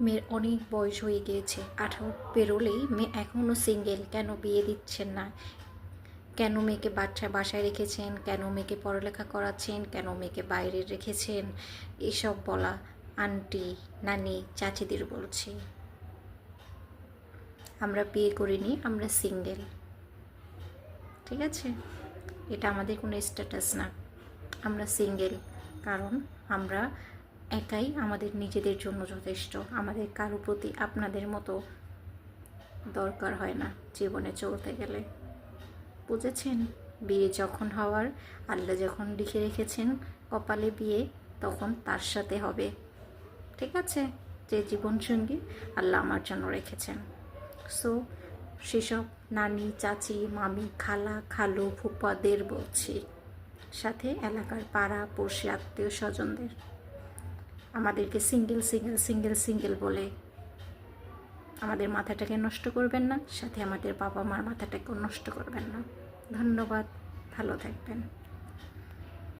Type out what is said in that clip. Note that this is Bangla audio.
মেয়ের অনেক বয়স হয়ে গিয়েছে। আঠারো পেরোলেই মেয়ে এখনও সিঙ্গেল। কেন বিয়ে দিচ্ছেন না? কেন মেয়েকে বাচ্চা বাসায় রেখেছেন? কেন মেয়েকে পড়ালেখা করাচ্ছেন? কেন মেয়েকে বাইরে রেখেছেন? এসব বলা আন্টি, নানি, চাচিদের বলছি। আমরা বিয়ে করিনি, আমরা সিঙ্গেল। ঠিক আছে? এটা আমাদের কোনো স্ট্যাটাস না। আমরা সিঙ্গেল, কারণ আমরা একাই আমাদের নিজেদের জন্য যথেষ্ট। আমাদের কারও প্রতি আপনাদের মতো দরকার হয় না জীবনে চলতে গেলে। বুঝেছেন? বিয়ে যখন হওয়ার, আল্লাহ যখন লিখে রেখেছেন কপালে বিয়ে, তখন তার সাথে হবে। ঠিক আছে? যে জীবনসঙ্গী আল্লাহ আমার জন্য রেখেছেন। সো, সেসব নানি, চাচি, মামি, খালা, খালু ফুপাদের বলছি সাথে এলাকার পাড়া, পড়শি আত্মীয় স্বজনদের আমাদেরকে সিঙ্গেল সিঙ্গেল সিঙ্গেল সিঙ্গেল বলে। আমাদের মাথাটাকে নষ্ট করবেন না, সাথে আমাদের বাবা মার মাথাটাকেও নষ্ট করবেন না। ধন্যবাদ, ভালো থাকবেন।